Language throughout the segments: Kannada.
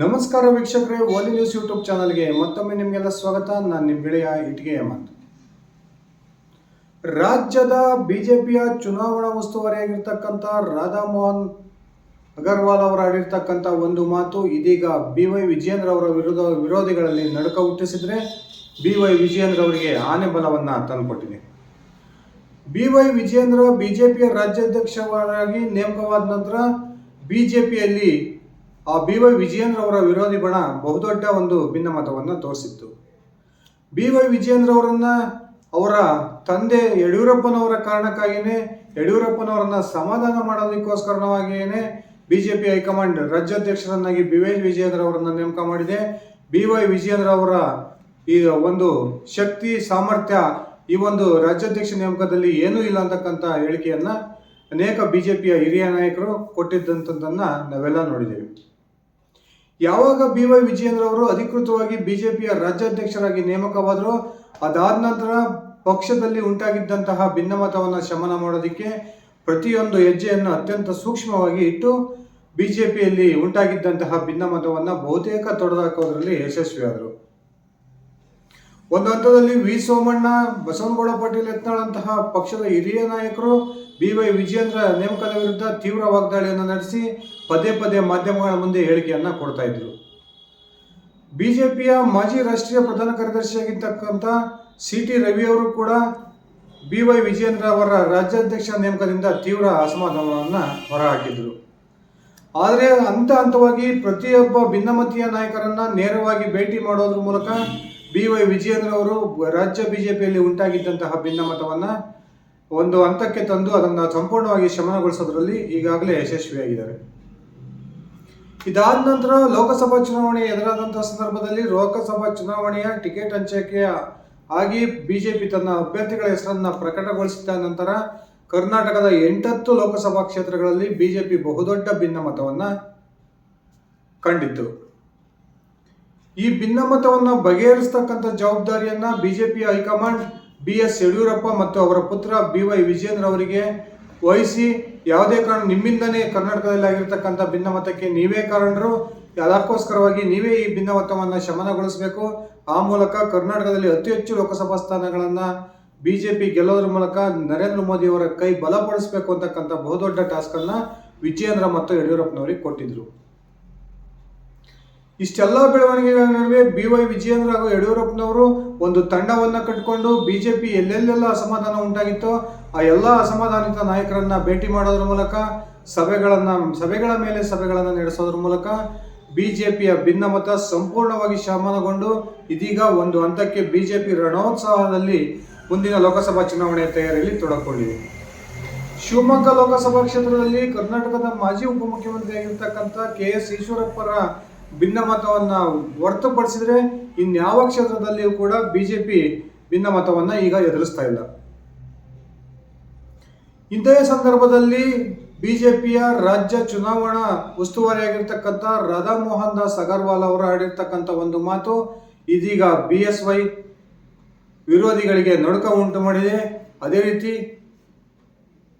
ನಮಸ್ಕಾರ ವೀಕ್ಷಕರೇ ಓಲಿ ನ್ಯೂಸ್ ಯೂಟ್ಯೂಬ್ ಚಾನಲ್ಗೆ ಮತ್ತೊಮ್ಮೆ ನಿಮಗೆಲ್ಲ ಸ್ವಾಗತ. ನಾನು ನಿಮ್ಮ ಗೆಳೆಯ ಇಟ್ಗೆ ಹೇಮಂತ್. ರಾಜ್ಯದ ಬಿಜೆಪಿಯ ಚುನಾವಣಾ ಉಸ್ತುವಾರಿಯಾಗಿರ್ತಕ್ಕಂಥ ರಾಧಾಮೋಹನ್ ಅಗರ್ವಾಲ್ ಅವರು ಆಡಿರ್ತಕ್ಕಂಥ ಒಂದು ಮಾತು, ಇದೀಗ ಬಿ ವೈ ವಿಜಯೇಂದ್ರ ಅವರ ವಿರೋಧ, ವಿರೋಧಿಗಳಲ್ಲಿ ನಡುಕ ಹುಟ್ಟಿಸಿದ್ರೆ ಬಿ ವೈ ವಿಜಯೇಂದ್ರ ಅವರಿಗೆ ಆನೆ ಬಲವನ್ನು ತಂದುಕೊಟ್ಟಿದೆ. ಬಿ ವೈ ವಿಜಯೇಂದ್ರ ಬಿಜೆಪಿಯ ರಾಜ್ಯಾಧ್ಯಕ್ಷರಾಗಿ ನೇಮಕವಾದ ನಂತರ ಬಿಜೆಪಿಯಲ್ಲಿ ಆ ಬಿ ವೈ ವಿಜಯೇಂದ್ರ ಅವರ ವಿರೋಧಿ ಬಣ ಬಹುದೊಡ್ಡ ಒಂದು ಭಿನ್ನಮತವನ್ನು ತೋರಿಸಿತ್ತು. ಬಿ ವೈ ವಿಜಯೇಂದ್ರ ಅವರನ್ನ ಅವರ ತಂದೆ ಯಡಿಯೂರಪ್ಪನವರ ಕಾರಣಕ್ಕಾಗಿಯೇ, ಯಡಿಯೂರಪ್ಪನವರನ್ನ ಸಮಾಧಾನ ಮಾಡೋದಕ್ಕೋಸ್ಕರವಾಗಿಯೇ ಪಿ ಹೈಕಮಾಂಡ್ ರಾಜ್ಯಾಧ್ಯಕ್ಷರನ್ನಾಗಿ ಬಿ ವೈ ವಿಜಯೇಂದ್ರ ಅವರನ್ನು ನೇಮಕ ಮಾಡಿದೆ. ಬಿ ವೈ ವಿಜಯೇಂದ್ರ ಅವರ ಈ ಒಂದು ಶಕ್ತಿ, ಸಾಮರ್ಥ್ಯ ಈ ಒಂದು ರಾಜ್ಯಾಧ್ಯಕ್ಷ ನೇಮಕದಲ್ಲಿ ಏನೂ ಇಲ್ಲ ಅಂತಕ್ಕಂಥ ಹೇಳಿಕೆಯನ್ನ ಅನೇಕ ಬಿಜೆಪಿಯ ಹಿರಿಯ ನಾಯಕರು ಕೊಟ್ಟಿದ್ದಂಥದ್ದನ್ನು ನಾವೆಲ್ಲ ನೋಡಿದ್ದೇವೆ. ಯಾವಾಗ ಬಿ ವೈ ವಿಜಯೇಂದ್ರ ಅವರು ಅಧಿಕೃತವಾಗಿ ಬಿಜೆಪಿಯ ರಾಜ್ಯಾಧ್ಯಕ್ಷರಾಗಿ ನೇಮಕವಾದರೂ ಅದಾದ ನಂತರ ಪಕ್ಷದಲ್ಲಿ ಉಂಟಾಗಿದ್ದಂತಹ ಭಿನ್ನಮತವನ್ನು ಶಮನ ಮಾಡೋದಕ್ಕೆ ಪ್ರತಿಯೊಂದು ಹೆಜ್ಜೆಯನ್ನು ಅತ್ಯಂತ ಸೂಕ್ಷ್ಮವಾಗಿ ಇಟ್ಟು ಬಿಜೆಪಿಯಲ್ಲಿ ಉಂಟಾಗಿದ್ದಂತಹ ಭಿನ್ನಮತವನ್ನು ಬಹುತೇಕ ತೊಡೆದಾಕೋದ್ರಲ್ಲಿ ಯಶಸ್ವಿಯಾದರು. ಒಂದು ಹಂತದಲ್ಲಿ ವಿ ಸೋಮಣ್ಣ, ಬಸವನಗೌಡ ಪಾಟೀಲ್ ಯತ್ನಾಳಂತಹ ಪಕ್ಷದ ಹಿರಿಯ ನಾಯಕರು ಬಿ ವೈ ವಿಜಯೇಂದ್ರ ನೇಮಕದ ವಿರುದ್ಧ ತೀವ್ರ ವಾಗ್ದಾಳಿಯನ್ನು ನಡೆಸಿ ಪದೇ ಪದೇ ಮಾಧ್ಯಮಗಳ ಮುಂದೆ ಹೇಳಿಕೆಯನ್ನ ಕೊಡ್ತಾ ಇದ್ರು. ಬಿಜೆಪಿಯ ಮಾಜಿ ರಾಷ್ಟ್ರೀಯ ಪ್ರಧಾನ ಕಾರ್ಯದರ್ಶಿಯಾಗಿರ್ತಕ್ಕಂಥ ಸಿ ಟಿ ರವಿ ಅವರು ಕೂಡ ಬಿ ವೈ ವಿಜಯೇಂದ್ರ ಅವರ ರಾಜ್ಯಾಧ್ಯಕ್ಷ ನೇಮಕದಿಂದ ತೀವ್ರ ಅಸಮಾಧಾನವನ್ನು ಹೊರಹಾಕಿದ್ರು. ಆದರೆ ಹಂತ ಹಂತವಾಗಿ ಪ್ರತಿಯೊಬ್ಬ ಭಿನ್ನಮತೀಯ ನಾಯಕರನ್ನ ನೇರವಾಗಿ ಭೇಟಿ ಮಾಡೋದ್ರ ಮೂಲಕ ಬಿ ವೈ ವಿಜಯೇಂದ್ರ ಅವರು ರಾಜ್ಯ ಬಿಜೆಪಿಯಲ್ಲಿ ಉಂಟಾಗಿದ್ದಂತಹ ಭಿನ್ನಮತವನ್ನ ಒಂದು ಹಂತಕ್ಕೆ ತಂದು ಅದನ್ನು ಸಂಪೂರ್ಣವಾಗಿ ಶಮನಗೊಳಿಸೋದ್ರಲ್ಲಿ ಈಗಾಗಲೇ ಯಶಸ್ವಿಯಾಗಿದ್ದಾರೆ. ಇದಾದ ನಂತರ ಲೋಕಸಭಾ ಚುನಾವಣೆ ಎದುರಾದಂತಹ ಸಂದರ್ಭದಲ್ಲಿ ಲೋಕಸಭಾ ಚುನಾವಣೆಯ ಟಿಕೆಟ್ ಹಂಚಿಕೆ ಆಗಿ ಬಿಜೆಪಿ ತನ್ನ ಅಭ್ಯರ್ಥಿಗಳ ಹೆಸರನ್ನು ಪ್ರಕಟಗೊಳಿಸಿದ ನಂತರ ಕರ್ನಾಟಕದ ಎಂಟತ್ತು ಲೋಕಸಭಾ ಕ್ಷೇತ್ರಗಳಲ್ಲಿ ಬಿಜೆಪಿ ಬಹುದೊಡ್ಡ ಭಿನ್ನಮತವನ್ನ ಕಂಡಿತ್ತು. ಈ ಭಿನ್ನಮತವನ್ನು ಬಗೆಹರಿಸತಕ್ಕಂಥ ಜವಾಬ್ದಾರಿಯನ್ನು BJP high command B S Yediyurappa ಮತ್ತು ಅವರ ಪುತ್ರ ಬಿ ವೈ ವಿಜೇಂದ್ರ ಅವರಿಗೆ ವಹಿಸಿ ಯಾವುದೇ ಕಾರಣ ನಿಮ್ಮಿಂದನೇ ಕರ್ನಾಟಕದಲ್ಲಿ ಆಗಿರ್ತಕ್ಕಂಥ ಭಿನ್ನಮತಕ್ಕೆ ನೀವೇ ಕಾರಣರು. ಅದಕ್ಕೋಸ್ಕರವಾಗಿ ನೀವೇ ಈ ಭಿನ್ನಮತವನ್ನು ಶಮನಗೊಳಿಸಬೇಕು. ಆ ಮೂಲಕ ಕರ್ನಾಟಕದಲ್ಲಿ ಅತಿ ಹೆಚ್ಚು ಲೋಕಸಭಾ ಸ್ಥಾನಗಳನ್ನು ಬಿ ಜೆ ಪಿ ಗೆಲ್ಲೋದ್ರ ಮೂಲಕ ನರೇಂದ್ರ ಮೋದಿಯವರ ಕೈ ಬಲಪಡಿಸಬೇಕು ಅಂತಕ್ಕಂಥ ಬಹುದೊಡ್ಡ ಟಾಸ್ಕನ್ನು ವಿಜೇಂದ್ರ ಮತ್ತು ಯಡಿಯೂರಪ್ಪನವರಿಗೆ ಕೊಟ್ಟಿದ್ರು. ಇಷ್ಟೆಲ್ಲ ಬೆಳವಣಿಗೆಗಳ ನಡುವೆ ಬಿ ವೈ ವಿಜಯೇಂದ್ರ ಹಾಗೂ ಯಡಿಯೂರಪ್ಪನವರು ಒಂದು ತಂಡವನ್ನು ಕಟ್ಟಿಕೊಂಡು ಬಿಜೆಪಿ ಎಲ್ಲೆಲ್ಲೆಲ್ಲ ಅಸಮಾಧಾನ ಉಂಟಾಗಿತ್ತೋ, ಆ ಎಲ್ಲ ಅಸಮಾಧಾನಿತ ನಾಯಕರನ್ನ ಭೇಟಿ ಮಾಡೋದ್ರ ಮೂಲಕ, ಸಭೆಗಳನ್ನು, ಸಭೆಗಳ ಮೇಲೆ ಸಭೆಗಳನ್ನು ನಡೆಸೋದ್ರ ಮೂಲಕ ಬಿಜೆಪಿಯ ಭಿನ್ನಮತ ಸಂಪೂರ್ಣವಾಗಿ ಶಮನಗೊಂಡು ಇದೀಗ ಒಂದು ಹಂತಕ್ಕೆ ಬಿಜೆಪಿ ರಣೋತ್ಸವದಲ್ಲಿ ಮುಂದಿನ ಲೋಕಸಭಾ ಚುನಾವಣೆಯ ತಯಾರಿಯಲ್ಲಿ ತೊಡಕೊಂಡಿದೆ. ಶಿವಮೊಗ್ಗ ಲೋಕಸಭಾ ಕ್ಷೇತ್ರದಲ್ಲಿ ಕರ್ನಾಟಕದ ಮಾಜಿ ಉಪಮುಖ್ಯಮಂತ್ರಿ ಆಗಿರ್ತಕ್ಕಂಥ ಕೆ ಎಸ್ ಈಶ್ವರಪ್ಪರ ಭಿನ್ನಮತವನ್ನ ಹೊರತುಪಡಿಸಿದ್ರೆ ಇನ್ಯಾವ ಕ್ಷೇತ್ರದಲ್ಲಿಯೂ ಕೂಡ ಬಿಜೆಪಿ ಭಿನ್ನಮತವನ್ನ ಈಗ ಎದುರಿಸ್ತಾ ಇಲ್ಲ. ಇಂತಹ ಸಂದರ್ಭದಲ್ಲಿ ಬಿಜೆಪಿಯ ರಾಜ್ಯ ಚುನಾವಣಾ ಉಸ್ತುವಾರಿಯಾಗಿರ್ತಕ್ಕಂಥ ರಾಧಾ ಮೋಹನ್ ದಾಸ್ ಅಗರ್ವಾಲ್ ಅವರು ಆಡಿರ್ತಕ್ಕಂಥ ಒಂದು ಮಾತು, ಇದೀಗ ಬಿ ಎಸ್ ವೈ ವಿರೋಧಿಗಳಿಗೆ ನಡುಕ ಉಂಟು ಮಾಡಿದೆ. ಅದೇ ರೀತಿ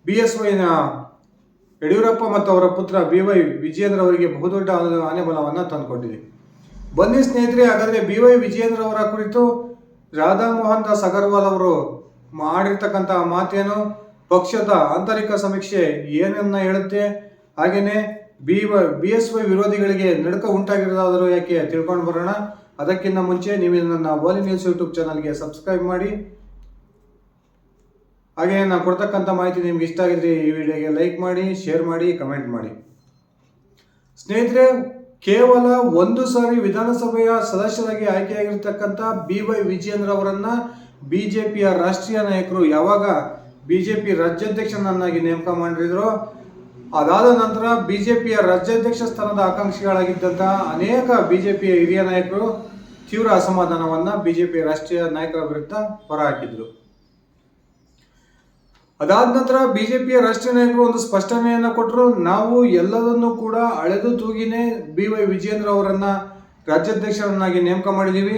ಬಿ ಎಸ್ ವೈನ ಯಡಿಯೂರಪ್ಪ ಮತ್ತು ಅವರ ಪುತ್ರ ಬಿ ವೈ ವಿಜಯೇಂದ್ರ ಅವರಿಗೆ ಬಹುದೊಡ್ಡ ಆನೆಬಲವನ್ನು ತಂದುಕೊಂಡಿದೆ ಬನ್ನಿ ಸ್ನೇಹಿತರೆ, ಹಾಗಾದರೆ ಬಿ ವೈ ವಿಜಯೇಂದ್ರ ಅವರ ಕುರಿತು ರಾಧಾ ಮೋಹನ್ ದಾಸ್ ಅಗರ್ವಾಲ್ ಅವರು ಮಾಡಿರ್ತಕ್ಕಂಥ ಮಾತೇನು? ಪಕ್ಷದ ಆಂತರಿಕ ಸಮೀಕ್ಷೆ ಏನನ್ನ ಹೇಳುತ್ತೆ? ಹಾಗೆಯೇ ಬಿ ಬಿ ಎಸ್ ವೈ ವಿರೋಧಿಗಳಿಗೆ ನಡುಕ ಉಂಟಾಗಿರೋದಾದರೂ ಯಾಕೆ ತಿಳ್ಕೊಂಡು ಬರೋಣ? ಅದಕ್ಕಿಂತ ಮುಂಚೆ ನೀವು ನನ್ನ ಓಲಿ ನ್ಯೂಸ್ ಯೂಟ್ಯೂಬ್ ಚಾನಲ್ಗೆ ಸಬ್ಸ್ಕ್ರೈಬ್ ಮಾಡಿ. ಹಾಗೆ ನಾನು ಕೊಡ್ತಕ್ಕಂಥ ಮಾಹಿತಿ ನಿಮ್ಗೆ ಇಷ್ಟ ಆಗಿದ್ರೆ ಈ ವಿಡಿಯೋಗೆ ಲೈಕ್ ಮಾಡಿ, ಶೇರ್ ಮಾಡಿ, ಕಮೆಂಟ್ ಮಾಡಿ. ಸ್ನೇಹಿತರೆ, ಕೇವಲ ಒಂದು ಸಾರಿ ವಿಧಾನಸಭೆಯ ಸದಸ್ಯರಾಗಿ ಆಯ್ಕೆಯಾಗಿರ್ತಕ್ಕಂಥ ಬಿ ವೈ ವಿಜಯೇಂದ್ರ ಅವರನ್ನ ಪಿಯ ರಾಷ್ಟ್ರೀಯ ನಾಯಕರು ಯಾವಾಗ ಬಿಜೆಪಿ ರಾಜ್ಯಾಧ್ಯಕ್ಷನನ್ನಾಗಿ ನೇಮಕ ಮಾಡಿದ್ರು. ಅದಾದ ನಂತರ ಬಿಜೆಪಿಯ ರಾಜ್ಯಾಧ್ಯಕ್ಷ ಸ್ಥಾನದ ಆಕಾಂಕ್ಷಿಗಳಾಗಿದ್ದಂತಹ ಅನೇಕ ಬಿಜೆಪಿಯ ಹಿರಿಯ ನಾಯಕರು ತೀವ್ರ ಅಸಮಾಧಾನವನ್ನ ಬಿಜೆಪಿ ರಾಷ್ಟ್ರೀಯ ನಾಯಕರ ವಿರುದ್ಧ ಹೊರಹಾಕಿದ್ರು ಅದಾದ ನಂತರ ಬಿಜೆಪಿಯ ರಾಷ್ಟ್ರೀಯ ನಾಯಕರು ಒಂದು ಸ್ಪಷ್ಟನೆಯನ್ನ ಕೊಟ್ಟರು ನಾವು ಎಲ್ಲದನ್ನು ಕೂಡ ಅಳೆದು ತೂಗಿನೇ ಬಿ ವೈ ವಿಜಯೇಂದ್ರ ಅವರನ್ನ ರಾಜ್ಯಾಧ್ಯಕ್ಷರನ್ನಾಗಿ ನೇಮಕ ಮಾಡಿದ್ದೀವಿ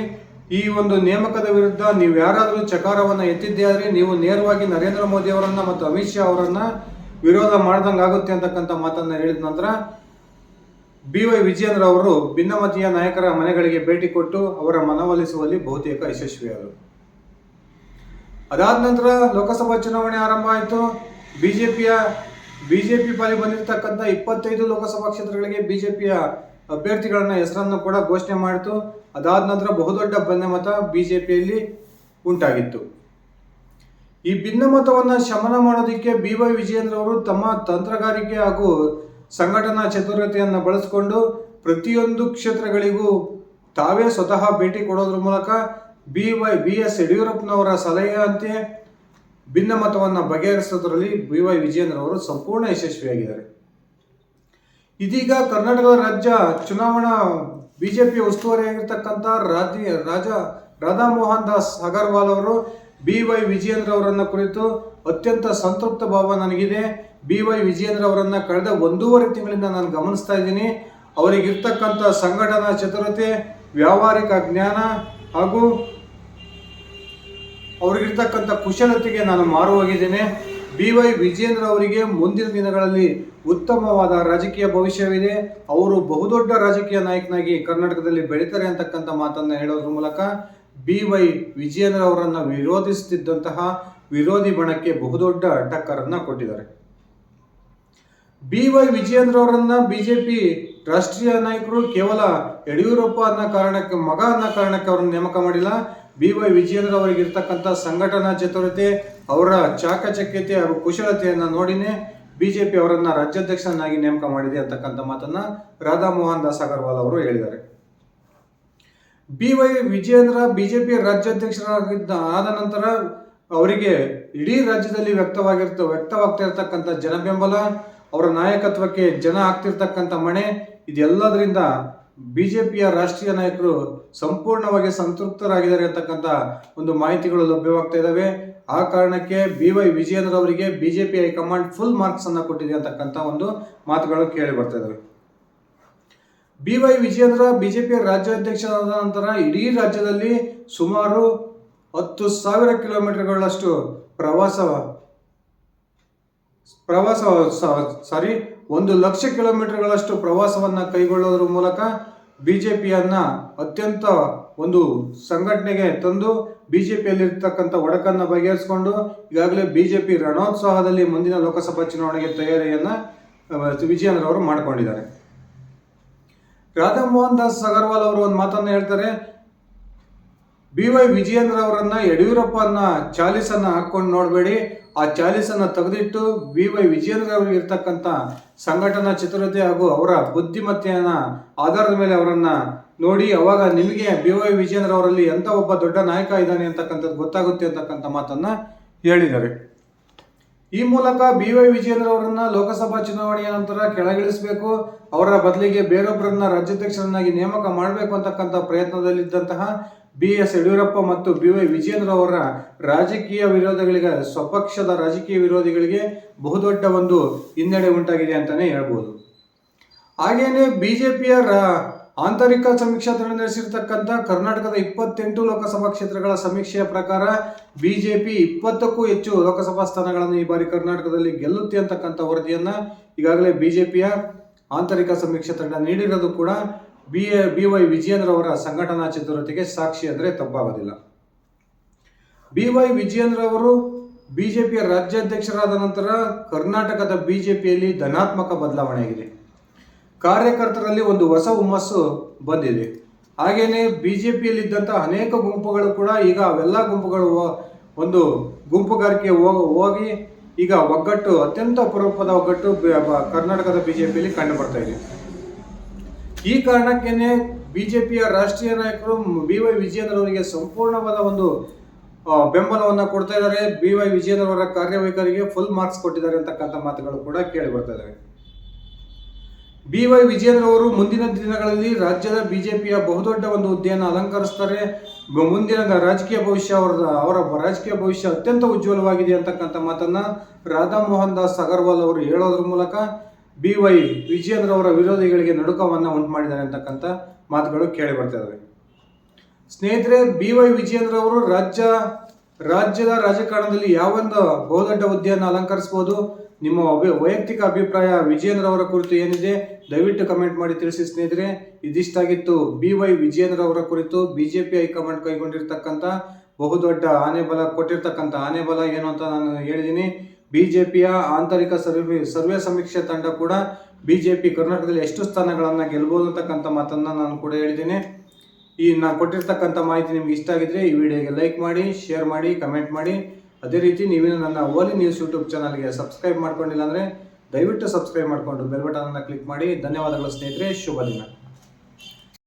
ಈ ಒಂದು ನೇಮಕದ ವಿರುದ್ಧ ನೀವು ಯಾರಾದರೂ ಚಕಾರವನ್ನ ಎತ್ತಿದ್ದೇ ಆದ್ರೆ ನೀವು ನೇರವಾಗಿ ನರೇಂದ್ರ ಮೋದಿ ಅವರನ್ನ ಮತ್ತು ಅಮಿತ್ ಶಾ ಅವರನ್ನ ವಿರೋಧ ಮಾಡ್ದಂಗೆ ಆಗುತ್ತೆ ಅಂತಕ್ಕಂಥ ಮಾತನ್ನ ಹೇಳಿದ ನಂತರ ಬಿ ವೈ ವಿಜಯೇಂದ್ರ ಅವರು ಭಿನ್ನಮತೀಯ ನಾಯಕರ ಮನೆಗಳಿಗೆ ಭೇಟಿ ಕೊಟ್ಟು ಅವರ ಮನವೊಲಿಸುವಲ್ಲಿ ಬಹುತೇಕ ಯಶಸ್ವಿಯಾದರು. ಅದಾದ ನಂತರ ಲೋಕಸಭಾ ಚುನಾವಣೆ ಆರಂಭ ಆಯಿತು. ಬಿಜೆಪಿಯ, ಬಿಜೆಪಿ ಪಾಲಿ ಬಂದಿರತಕ್ಕಂಥ ಇಪ್ಪತ್ತೈದು ಲೋಕಸಭಾ ಕ್ಷೇತ್ರಗಳಿಗೆ ಬಿಜೆಪಿಯ ಅಭ್ಯರ್ಥಿಗಳನ್ನ ಹೆಸರನ್ನು ಕೂಡ ಘೋಷಣೆ ಮಾಡಿತು. ಅದಾದ ನಂತರ ಬಹುದೊಡ್ಡ ಭಿನ್ನಮತ ಬಿಜೆಪಿಯಲ್ಲಿ ಉಂಟಾಗಿತ್ತು. ಈ ಭಿನ್ನಮತವನ್ನು ಶಮನ ಮಾಡೋದಕ್ಕೆ ಬಿ ವೈ ವಿಜಯೇಂದ್ರ ಅವರು ತಮ್ಮ ತಂತ್ರಗಾರಿಕೆ ಹಾಗೂ ಸಂಘಟನಾ ಚತುರತೆಯನ್ನು ಬಳಸಿಕೊಂಡು ಪ್ರತಿಯೊಂದು ಕ್ಷೇತ್ರಗಳಿಗೂ ತಾವೇ ಸ್ವತಃ ಭೇಟಿ ಕೊಡೋದ್ರ ಮೂಲಕ ಬಿ ವೈ, ಬಿ ಎಸ್ ಯಡಿಯೂರಪ್ಪನವರ ಸಲಹೆಯಂತೆ ಭಿನ್ನಮತವನ್ನು ಬಗೆಹರಿಸೋದ್ರಲ್ಲಿ ಬಿ ವೈ ವಿಜಯೇಂದ್ರವರು ಸಂಪೂರ್ಣ ಯಶಸ್ವಿಯಾಗಿದ್ದಾರೆ. ಇದೀಗ ಕರ್ನಾಟಕದ ರಾಜ್ಯ ಚುನಾವಣಾ ಬಿಜೆಪಿ ಉಸ್ತುವಾರಿಯಾಗಿರ್ತಕ್ಕಂಥ ರಾಜ್ಯ, ರಾಜ ರಾಧಾ ಮೋಹನ್ ದಾಸ್ ಅಗರ್ವಾಲ್ ಅವರು ಬಿ ವೈ ವಿಜಯೇಂದ್ರ ಅವರನ್ನು ಕುರಿತು ಅತ್ಯಂತ ಸಂತೃಪ್ತ ಭಾವ ನನಗಿದೆ. ಬಿ ವೈ ವಿಜಯೇಂದ್ರ ಅವರನ್ನು ಕಳೆದ ಒಂದೂವರೆ ತಿಂಗಳಿಂದ ನಾನು ಗಮನಿಸ್ತಾ ಇದ್ದೀನಿ. ಅವರಿಗಿರ್ತಕ್ಕಂಥ ಸಂಘಟನಾ ಚತುರತೆ, ವ್ಯಾವಹಾರಿಕ ಜ್ಞಾನ ಹಾಗೂ ಅವರಿಗಿರ್ತಕ್ಕಂಥ ಕುಶಲತೆಗೆ ನಾನು ಮಾರು ಹೋಗಿದ್ದೇನೆ ಬಿ ವೈ ವಿಜೇಂದ್ರ ಅವರಿಗೆ ಮುಂದಿನ ದಿನಗಳಲ್ಲಿ ಉತ್ತಮವಾದ ರಾಜಕೀಯ ಭವಿಷ್ಯವಿದೆ. ಅವರು ಬಹುದೊಡ್ಡ ರಾಜಕೀಯ ನಾಯಕನಾಗಿ ಕರ್ನಾಟಕದಲ್ಲಿ ಬೆಳೀತಾರೆ ಅಂತಕ್ಕಂಥ ಮಾತನ್ನು ಹೇಳೋದ್ರ ಮೂಲಕ ಬಿ ವೈ ವಿಜಯೇಂದ್ರ ಅವರನ್ನು ವಿರೋಧಿಸುತ್ತಿದ್ದಂತಹ ವಿರೋಧಿ ಬಣಕ್ಕೆ ಬಹುದೊಡ್ಡ ಟಕ್ಕರನ್ನು ಕೊಟ್ಟಿದ್ದಾರೆ. ಬಿ ವೈ ವಿಜಯೇಂದ್ರ ಅವರನ್ನ ಬಿಜೆಪಿ ರಾಷ್ಟ್ರೀಯ ನಾಯಕರು ಕೇವಲ ಯಡಿಯೂರಪ್ಪ ಅನ್ನೋ ಕಾರಣಕ್ಕೆ, ಮಗ ಅನ್ನೋ ಕಾರಣಕ್ಕೆ ಅವರನ್ನು ನೇಮಕ ಮಾಡಿಲ್ಲ. ಬಿ ವೈ ವಿಜಯೇಂದ್ರ ಅವರಿಗೆ ಇರ್ತಕ್ಕಂಥ ಸಂಘಟನಾ ಚತುರತೆ, ಅವರ ಚಾಕಚಕ್ಯತೆ ಹಾಗೂ ಕುಶಲತೆಯನ್ನ ನೋಡಿನೇ ಬಿಜೆಪಿ ಅವರನ್ನು ರಾಜ್ಯಾಧ್ಯಕ್ಷನಾಗಿ ನೇಮಕ ಮಾಡಿದೆ ಅಂತಕ್ಕಂಥ ಮಾತನ್ನ ರಾಧಾ ಮೋಹನ್ ದಾಸ್ ಅಗರ್ವಾಲ್ ಅವರು ಹೇಳಿದ್ದಾರೆ. ಬಿ ವೈ ವಿಜಯೇಂದ್ರ ಬಿಜೆಪಿ ರಾಜ್ಯಾಧ್ಯಕ್ಷರಾಗಿದ್ದ ಆದ ನಂತರ ಅವರಿಗೆ ಇಡೀ ರಾಜ್ಯದಲ್ಲಿ ವ್ಯಕ್ತವಾಗಿರ್ತ, ವ್ಯಕ್ತವಾಗ್ತಾ ಜನ ಜನಬೆಂಬಲ, ಅವರ ನಾಯಕತ್ವಕ್ಕೆ ಜನ ಆಗ್ತಿರ್ತಕ್ಕಂಥ ಮಣೆ ಇದೆಲ್ಲದರಿಂದ ಬಿಜೆಪಿಯ ರಾಷ್ಟ್ರೀಯ ನಾಯಕರು ಸಂಪೂರ್ಣವಾಗಿ ಸಂತೃಪ್ತರಾಗಿದ್ದಾರೆ ಅಂತಕ್ಕಂಥ ಒಂದು ಮಾಹಿತಿಗಳು ಲಭ್ಯವಾಗ್ತಾ ಇದ್ದಾವೆ ಆ ಕಾರಣಕ್ಕೆ ಬಿ ವೈ ವಿಜಯೇಂದ್ರ ಅವರಿಗೆ ಬಿಜೆಪಿ ಹೈಕಮಾಂಡ್ ಫುಲ್ ಮಾರ್ಕ್ಸ್ ಅನ್ನು ಕೊಟ್ಟಿದೆ ಅಂತಕ್ಕಂಥ ಒಂದು ಮಾತುಗಳು ಕೇಳಿ ಬರ್ತಾ ಇದ್ದಾವೆ ಬಿ ವೈ ವಿಜಯೇಂದ್ರ ಬಿಜೆಪಿಯ ರಾಜ್ಯಾಧ್ಯಕ್ಷರಾದ ನಂತರ ಇಡೀ ರಾಜ್ಯದಲ್ಲಿ ಸುಮಾರು ಹತ್ತು ಸಾವಿರ ಕಿಲೋಮೀಟರ್ಗಳಷ್ಟು ಪ್ರವಾಸ ಪ್ರವಾಸ ಸಾರಿ ಒಂದು ಲಕ್ಷ ಕಿಲೋಮೀಟರ್ಗಳಷ್ಟು ಪ್ರವಾಸವನ್ನು ಕೈಗೊಳ್ಳೋದ್ರ ಮೂಲಕ ಬಿ ಜೆ ಪಿಯನ್ನು ಅತ್ಯಂತ ಒಂದು ಸಂಘಟನೆಗೆ ತಂದು ಬಿ ಜೆ ಪಿಯಲ್ಲಿರ್ತಕ್ಕಂಥ ಒಡಕನ್ನು ಬಗೆಹರಿಸಿಕೊಂಡು ಈಗಾಗಲೇ ಬಿ ಜೆ ಪಿ ರಣೋತ್ಸಾಹದಲ್ಲಿ ಮುಂದಿನ ಲೋಕಸಭಾ ಚುನಾವಣೆಗೆ ತಯಾರಿಯನ್ನು ವಿಜಯನರವರು ಮಾಡಿಕೊಂಡಿದ್ದಾರೆ. ರಾಧಾ ಮೋಹನ್ ದಾಸ್ ಅಗರ್ವಾಲ್ ಅವರು ಒಂದು ಮಾತನ್ನು ಹೇಳ್ತಾರೆ, ಬಿ ವೈ ವಿಜಯೇಂದ್ರ ಅವರನ್ನ ಯಡಿಯೂರಪ್ಪನ ಚಾಲಿಸನ್ನ ಹಾಕೊಂಡು ನೋಡಬೇಡಿ ಆ ಚಾಲೀಸನ್ನು ತೆಗೆದಿಟ್ಟು ಬಿ ವೈ ಅವರು ಇರ್ತಕ್ಕಂಥ ಸಂಘಟನಾ ಚತುರತೆ ಹಾಗೂ ಅವರ ಬುದ್ಧಿಮತ್ತೆಯನ್ನ ಆಧಾರದ ಮೇಲೆ ಅವರನ್ನು ನೋಡಿ ಅವಾಗ ನಿಮಗೆ ಬಿ ವೈ ವಿಜಯೇಂದ್ರ ಅವರಲ್ಲಿ ಎಂತ ಒಬ್ಬ ದೊಡ್ಡ ನಾಯಕ ಇದ್ದಾನೆ ಅಂತಕ್ಕಂಥದ್ದು ಗೊತ್ತಾಗುತ್ತೆ ಅಂತಕ್ಕಂಥ ಮಾತನ್ನ ಹೇಳಿದ್ದಾರೆ. ಈ ಮೂಲಕ ಬಿ ವೈ ವಿಜಯೇಂದ್ರ ಅವರನ್ನ ಲೋಕಸಭಾ ಚುನಾವಣೆಯ ನಂತರ ಕೆಳಗಿಳಿಸಬೇಕು, ಅವರ ಬದಲಿಗೆ ಬೇರೊಬ್ಬರನ್ನ ರಾಜ್ಯಾಧ್ಯಕ್ಷರನ್ನಾಗಿ ನೇಮಕ ಮಾಡಬೇಕು ಅಂತಕ್ಕಂಥ ಪ್ರಯತ್ನದಲ್ಲಿದ್ದಂತಹ ಬಿ ಎಸ್ ಯಡಿಯೂರಪ್ಪ ಮತ್ತು ಬಿ ವೈ ವಿಜೇಂದ್ರ ಅವರ ರಾಜಕೀಯ ವಿರೋಧಿಗಳಿಗೆ, ಸ್ವಪಕ್ಷದ ರಾಜಕೀಯ ವಿರೋಧಿಗಳಿಗೆ ಬಹುದೊಡ್ಡ ಒಂದು ಹಿನ್ನಡೆ ಉಂಟಾಗಿದೆ ಅಂತಾನೆ ಹೇಳ್ಬೋದು. ಹಾಗೇನೆ ಪಿಯ ಆಂತರಿಕ ಸಮೀಕ್ಷಾ ತಂಡ ನಡೆಸಿರ್ತಕ್ಕಂಥ ಕರ್ನಾಟಕದ ಇಪ್ಪತ್ತೆಂಟು ಲೋಕಸಭಾ ಕ್ಷೇತ್ರಗಳ ಸಮೀಕ್ಷೆಯ ಪ್ರಕಾರ ಬಿ ಜೆ ಪಿ ಇಪ್ಪತ್ತಕ್ಕೂ ಹೆಚ್ಚು ಲೋಕಸಭಾ ಸ್ಥಾನಗಳನ್ನು ಈ ಬಾರಿ ಕರ್ನಾಟಕದಲ್ಲಿ ಗೆಲ್ಲುತ್ತೆ ಅಂತಕ್ಕಂಥ ವರದಿಯನ್ನು ಈಗಾಗಲೇ ಬಿಜೆಪಿಯ ಆಂತರಿಕ ಸಮೀಕ್ಷಾ ತಂಡ ನೀಡಿರೋದು ಕೂಡ B A, B Y Vijayendra ಅವರ ಸಂಘಟನಾ ಚತುರತೆಗೆ ಸಾಕ್ಷಿ ಅಂದರೆ ತಪ್ಪಾಗೋದಿಲ್ಲ. ಬಿ ವೈ ವಿಜಯೇಂದ್ರವರು ಬಿ ಜೆ ಪಿಯ ರಾಜ್ಯಾಧ್ಯಕ್ಷರಾದ ನಂತರ ಕರ್ನಾಟಕದ ಬಿ ಜೆ ಪಿಯಲ್ಲಿ ಧನಾತ್ಮಕ ಬದಲಾವಣೆ ಆಗಿದೆ. ಕಾರ್ಯಕರ್ತರಲ್ಲಿ ಒಂದು ಹೊಸ ಹುಮ್ಮಸ್ಸು ಬಂದಿದೆ. ಹಾಗೇನೆ ಬಿಜೆಪಿಯಲ್ಲಿದ್ದಂಥ ಅನೇಕ ಗುಂಪುಗಳು ಕೂಡ ಈಗ ಅವೆಲ್ಲ ಗುಂಪುಗಳು ಒಂದು ಗುಂಪುಗಾರಿಕೆ ಹೋಗ- ಈಗ ಒಗ್ಗಟ್ಟು, ಅತ್ಯಂತ ಅಪರೂಪದ ಒಗ್ಗಟ್ಟು ಕರ್ನಾಟಕದ ಬಿ, ಕರ್ನಾಟಕದ ಪಿಯಲ್ಲಿ ಕಂಡುಬರ್ತಾ ಇದೆ. ಈ ಕಾರಣಕ್ಕೇನೆ ಬಿಜೆಪಿಯ ರಾಷ್ಟ್ರೀಯ ನಾಯಕರು ಬಿ ವೈ ವಿಜಯೇಂದ್ರ ಅವರಿಗೆ ಸಂಪೂರ್ಣವಾದ ಒಂದು ಬೆಂಬಲವನ್ನು ಕೊಡ್ತಾ ಇದ್ದಾರೆ. ಬಿ ವೈ ವಿಜಯೇಂದ್ರ ಅವರ ಕಾರ್ಯವೈಖರಿಗೆ ಫುಲ್ ಮಾರ್ಕ್ಸ್ ಕೊಟ್ಟಿದ್ದಾರೆ ಅಂತಕ್ಕಂಥ ಮಾತುಗಳು ಕೂಡ ಕೇಳಿ ಬರ್ತಾ ಬಿ ವೈ ವಿಜಯೇಂದ್ರ ಅವರು ಮುಂದಿನ ದಿನಗಳಲ್ಲಿ ರಾಜ್ಯದ ಬಿಜೆಪಿಯ ಬಹುದೊಡ್ಡ ಒಂದು ಹುದ್ದೆಯನ್ನು ಅಲಂಕರಿಸ್ತಾರೆ. ಮುಂದಿನ ರಾಜಕೀಯ ಭವಿಷ್ಯ ಅವರ ಅವರ ರಾಜಕೀಯ ಭವಿಷ್ಯ ಅತ್ಯಂತ ಉಜ್ವಲವಾಗಿದೆ ಅಂತಕ್ಕಂಥ ಮಾತನ್ನ ರಾಧಾ ಮೋಹನ್ ದಾಸ್ ಅಗರ್ವಾಲ್ ಅವರು ಹೇಳೋದ್ರ ಮೂಲಕ ಬಿ ವೈ ವಿಜಯೇಂದ್ರ ಅವರ ವಿರೋಧಿಗಳಿಗೆ ನಡುಕವನ್ನು ಉಂಟು ಮಾಡಿದ್ದಾರೆ ಅಂತಕ್ಕಂಥ ಮಾತುಗಳು ಕೇಳಿ ಬರ್ತಾ ಸ್ನೇಹಿತರೆ, ಬಿ ವೈ ವಿಜಯೇಂದ್ರ ಅವರು ರಾಜ್ಯ, ರಾಜ್ಯದ ರಾಜಕಾರಣದಲ್ಲಿ ಯಾವೊಂದು ಬಹುದೊಡ್ಡ ಹುದ್ದೆಯನ್ನು ಅಲಂಕರಿಸಬಹುದು ನಿಮ್ಮ ವೈಯಕ್ತಿಕ ಅಭಿಪ್ರಾಯ ವಿಜಯೇಂದ್ರ ಅವರ ಕುರಿತು ಏನಿದೆ? ದಯವಿಟ್ಟು ಕಮೆಂಟ್ ಮಾಡಿ ತಿಳಿಸಿ ಸ್ನೇಹಿತರೆ. ಇದಿಷ್ಟಾಗಿತ್ತು ಬಿ ವೈ ವಿಜಯೇಂದ್ರ ಅವರ ಕುರಿತು ಬಿಜೆಪಿ ಹೈಕಮಾಂಡ್ ಕೈಗೊಂಡಿರ್ತಕ್ಕಂಥ ಬಹುದೊಡ್ಡ ಆನೆ ಬಲ ಕೊಟ್ಟಿರ್ತಕ್ಕಂಥ ಆನೆ ಬಲ ಏನು ಅಂತ ನಾನು ಹೇಳಿದ್ದೀನಿ ಬಿಜೆಪಿಯ ಆಂತರಿಕ ಸರ್ವೆ ಸರ್ವೆ ಸಮೀಕ್ಷೆ ತಂಡ ಕೂಡ ಬಿಜೆಪಿ ಕರ್ನಾಟಕದಲ್ಲಿ ಎಷ್ಟು ಸ್ಥಾನಗಳನ್ನು ಗೆಲ್ಬೋದು ಅಂತಕ್ಕಂಥ ಮಾತನ್ನು ನಾನು ಕೂಡ ಹೇಳಿದ್ದೀನಿ. ಈ ನಾನು ಕೊಟ್ಟಿರ್ತಕ್ಕಂಥ ಮಾಹಿತಿ ನಿಮ್ಗೆ ಇಷ್ಟ ಆಗಿದ್ರೆ ಈ ವಿಡಿಯೋಗೆ ಲೈಕ್ ಮಾಡಿ, ಶೇರ್ ಮಾಡಿ, ಕಮೆಂಟ್ ಮಾಡಿ. ಅದೇ ರೀತಿ ನೀವೇನು ನನ್ನ ಓಲಿ ನ್ಯೂಸ್ ಯೂಟ್ಯೂಬ್ ಚಾನಲ್ಗೆ ಸಬ್ಸ್ಕ್ರೈಬ್ ಮಾಡ್ಕೊಂಡಿಲ್ಲ ಅಂದರೆ ದಯವಿಟ್ಟು ಸಬ್ಸ್ಕ್ರೈಬ್ ಮಾಡಿಕೊಂಡು ಬೆಲ್ ಬಟನನ್ನು ಕ್ಲಿಕ್ ಮಾಡಿ. ಧನ್ಯವಾದಗಳು ಸ್ನೇಹಿತರೆ, ಶುಭ ದಿನ.